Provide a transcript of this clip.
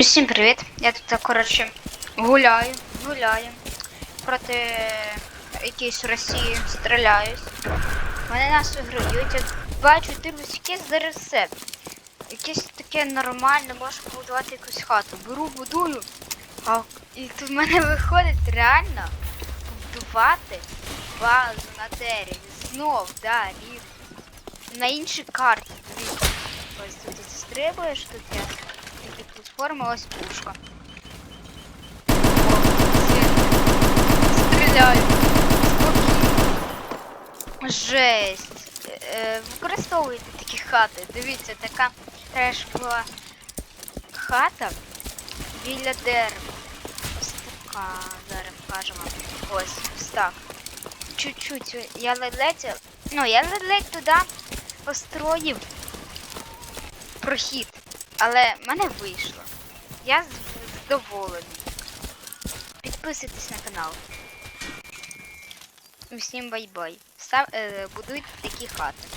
Всім привіт! Я тут, коротше, гуляю, гуляю. Проти якоїсь Росії стріляюсь. Вони нас виграють. Я бачу, дивлюсь, якесь ЗРС. Якесь таке нормальне, можу побудувати якусь хату. Беру, будую. А і тут в мене виходить реально побудувати базу на дереві. Знов, да, рівно. На іншій карті. Ось тут ти стрибаєш, тут є такі платформи, ось пушка. Стріляю. Жесть. Е, Використовуйте такі хати. Дивіться, така теж була хата біля дерева. Ось така. Зараз покажемо. Ось, ось так. Чуть-чуть. Я ледь, ну, я ледь туди построїв прохід. Але в мене вийшло. Я задоволений. Підписуйтесь на канал. Усім бай-бай. Е, будуйте такі хати.